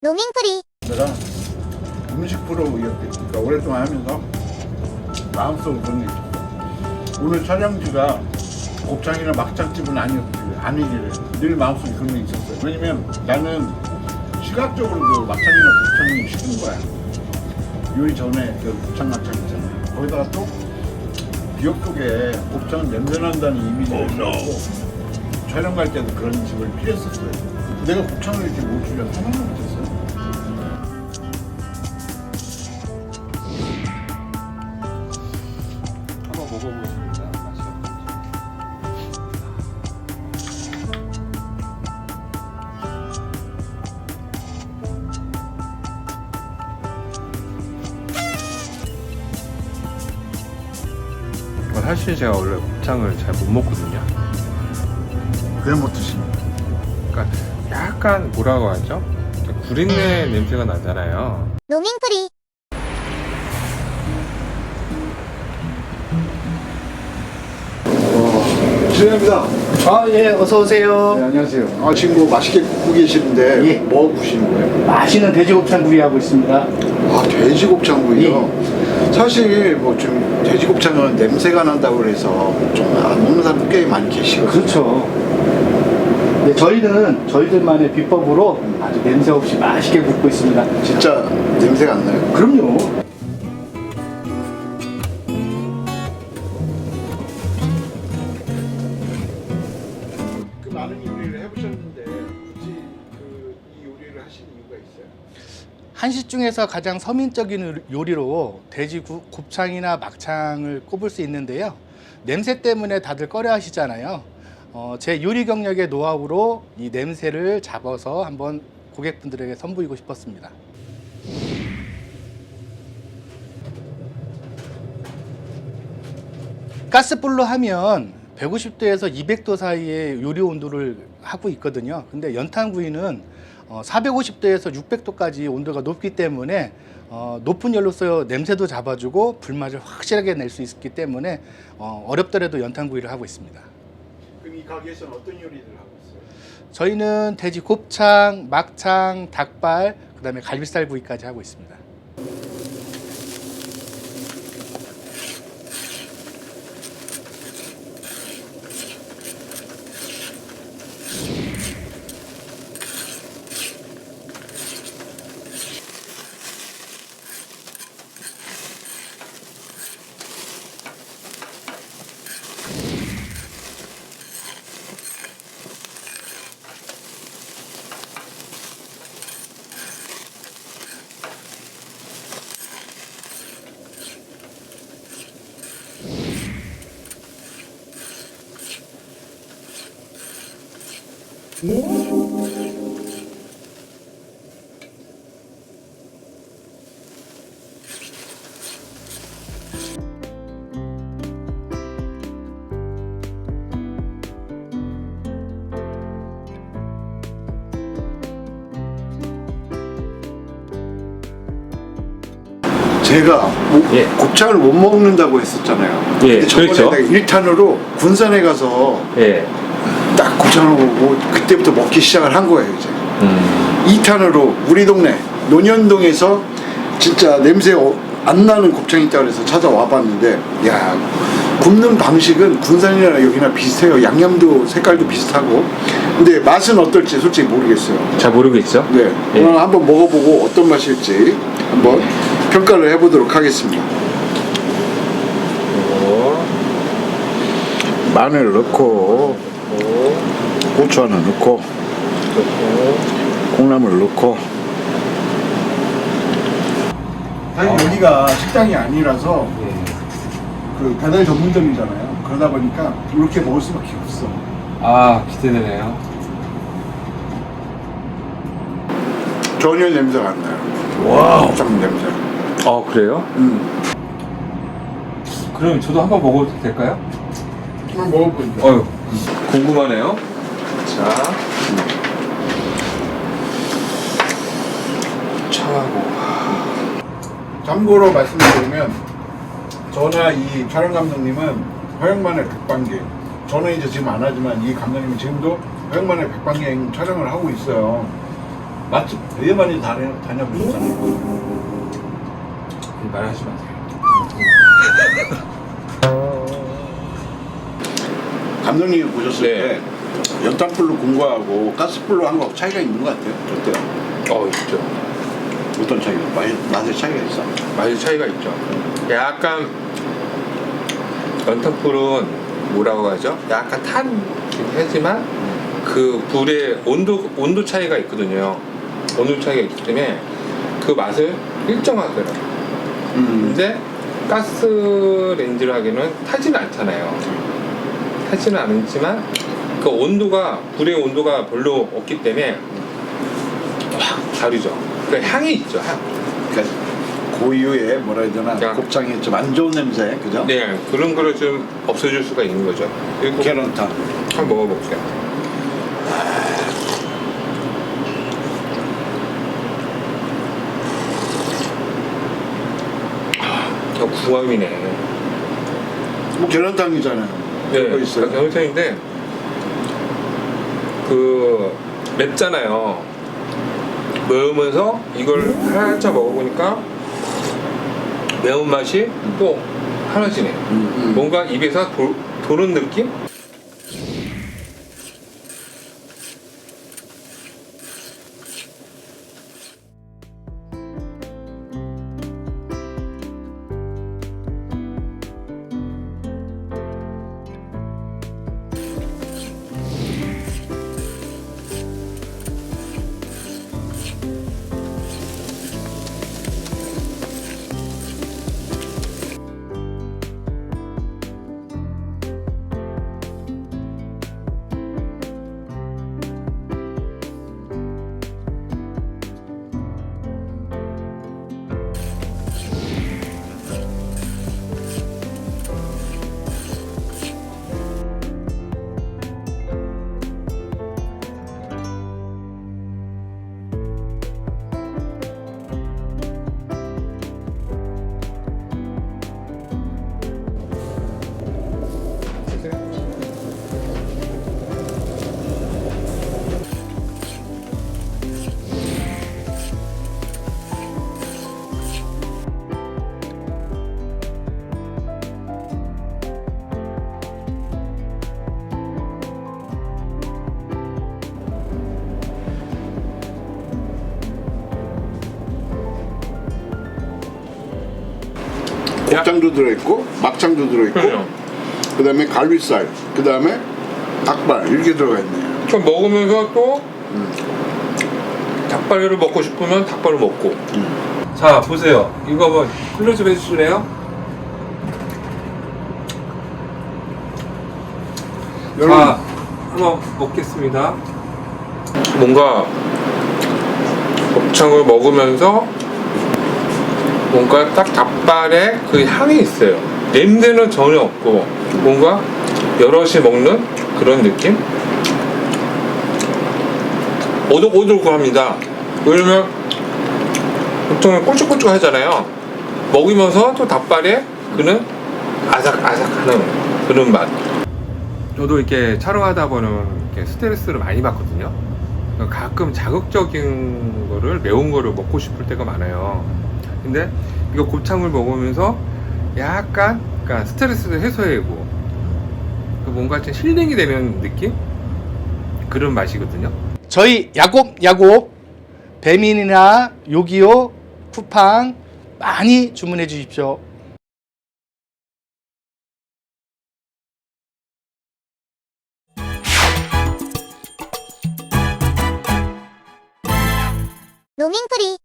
노밍프리 내가 음식 프로 이렇게 그러니까 오랫동안 하면서 마음속에 그런 게. 오늘 촬영지가 곱창이나 막창집은 아니었지 아니기를 늘 마음속에 그런 게 있었어요. 왜냐면 나는 시각적으로도 막창이나 곱창이 식은 거야. 요리 전에 그 곱창 막창 있잖아요. 거기다가 또 기억 속에 곱창 냄새 난다는 이미지를 갖고 촬영 갈 때도 그런 집을 피했었어요. 내가 곱창을 이렇게 못 주려 상상도 못 사실 제가 원래 곱창을 잘 못 먹거든요. 왜 못 드십니까? 그러니까 약간 뭐라고 하죠? 구린내 냄새가 나잖아요. 노밍프리 실례합니다. 아, 예, 어서 오세요. 네, 안녕하세요. 아, 지금 뭐 맛있게 굽고 계시는데 예. 뭐 구우시는 거예요? 맛있는 돼지곱창 구이 하고 있습니다. 아, 돼지곱창구이요. 사실 뭐 좀 돼지곱창은 냄새가 난다고 그래서 좀 안 먹는 사람 꽤 많이 계시거든요. 그렇죠. 네, 저희는 저희들만의 비법으로 아주 냄새 없이 맛있게 굽고 있습니다. 진짜 냄새가 안 나요. 그럼요. 그 많은 요리를 해보셨는데 굳이 그 이 요리를 하신 이유가 있어요? 한식 중에서 가장 서민적인 요리로 돼지 구- 곱창이나 막창을 꼽을 수 있는데요. 냄새 때문에 다들 꺼려 하시잖아요. 어, 제 요리 경력의 노하우로 이 냄새를 잡아서 한번 고객분들에게 선보이고 싶었습니다. 가스불로 하면 150도에서 200도 사이의 요리 온도를 하고 있거든요. 근데 연탄구이는 어, 450도에서 600도까지 온도가 높기 때문에 어, 높은 열로서 냄새도 잡아주고 불맛을 확실하게 낼 수 있기 때문에 어, 어렵더라도 연탄구이를 하고 있습니다. 그럼 이 가게에서는 어떤 요리를 하고 있어요? 저희는 돼지 곱창, 막창, 닭발, 그다음에 갈비살 구이까지 하고 있습니다. 제가 뭐 예. 곱창을 못 먹는다고 했었잖아요. 예, 근데 저번에 그렇죠. 내가 1탄으로 군산에 가서 예. 딱 곱창을 먹고 그때부터 먹기 시작을 한 거예요 이제. 음. 2탄으로 우리 동네 논현동에서 진짜 냄새 어- 안 나는 곱창이 있다 그래서 찾아와 봤는데 야 굽는 방식은 군산이나 여기나 비슷해요 양념도 색깔도 비슷하고 근데 맛은 어떨지 솔직히 모르겠어요 잘 모르겠죠? 네 예. 오늘 한번 먹어보고 어떤 맛일지 한번 평가를 해보도록 하겠습니다 오. 마늘 넣고 오. 고추 하나 넣고 좋고. 콩나물 넣고 사실 여기가 식당이 아니라서 예. 그 배달 전문점이잖아요. 그러다 보니까 이렇게 먹을 수밖에 없어. 아, 기대되네요. 전혀 냄새가 안 나요. 와, 곱창 냄새. 어, 그래요? 음. 그럼 저도 한번 먹어도 될까요? 한번 먹어보죠. 어유 궁금하네요. 자, 참고로 말씀드리면 저나 이 촬영 감독님은 허영만의 백반기. 저는 이제 지금 안 하지만 이 감독님은 지금도 허영만의 백반기 촬영을 하고 있어요. 맛집 되게 많이 다녀, 다녀보셨잖아요. 말하지 마세요. 감독님이 보셨을 네. 때 연탄불로 공부하고 가스불로 한 거 차이가 있는 것 같아요. 어때요? 어 있죠. 어떤 차이가? 맛, 맛의 차이가 있어? 맛의 차이가 있죠. 약간 연탄불은 뭐라고 하죠? 약간 탄 하지만 그 불의 온도 온도 차이가 있거든요. 온도 차이가 있기 때문에 그 맛을 일정하더라고요. 음. 근데 가스 렌즈로 하기는 타지는 않잖아요. 타지는 않지만 그 온도가 불의 온도가 별로 없기 때문에 확 다르죠. 그 향이 있죠. 향. 그러니까 고유의 뭐라 해야 되나 야. 곱창의 좀안 좋은 냄새, 그죠? 네 그런 거를 좀 없애줄 수가 있는 거죠. 그리고 계란탕. 한번 먹어볼게요. 아, 궁합이네. 뭐 계란탕이잖아요. 네, 그거 있어요. 경찰인데 그 맵잖아요. 매우면서 이걸 살짝 먹어보니까 매운 맛이 또 하나지네. 음, 음. 뭔가 입에서 도, 도는 느낌? 곱창도 들어있고 막창도 들어있고 그래요. 그다음에 갈비살, 그다음에 닭발 이렇게 들어가 있네요. 그럼 먹으면서 또 닭발을 먹고 싶으면 닭발을 먹고. 자 보세요. 이거 뭐 클로즈 해주실래요? 여러분 자 한번 먹겠습니다. 뭔가 곱창을 먹으면서 뭔가 딱 닭발에 그 향이 있어요. 냄새는 전혀 없고 뭔가 여럿이 먹는 그런 느낌? 오독오독합니다. 왜냐면 보통 꿀쭉꿀쭉 하잖아요. 먹으면서 또 닭발에 그는 아삭아삭하는 그런 맛. 저도 이렇게 촬영하다 보면 이렇게 스트레스를 많이 받거든요. 가끔 자극적인 거를 매운 거를 먹고 싶을 때가 많아요. 근데 이거 곱창을 먹으면서 약간 그러니까 스트레스도 해소되고 그 뭔가 좀 힐링이 되는 느낌? 그런 맛이거든요. 저희 야곱 야곱 배민이나 요기요 쿠팡 많이 주문해 주십시오. 로밍프리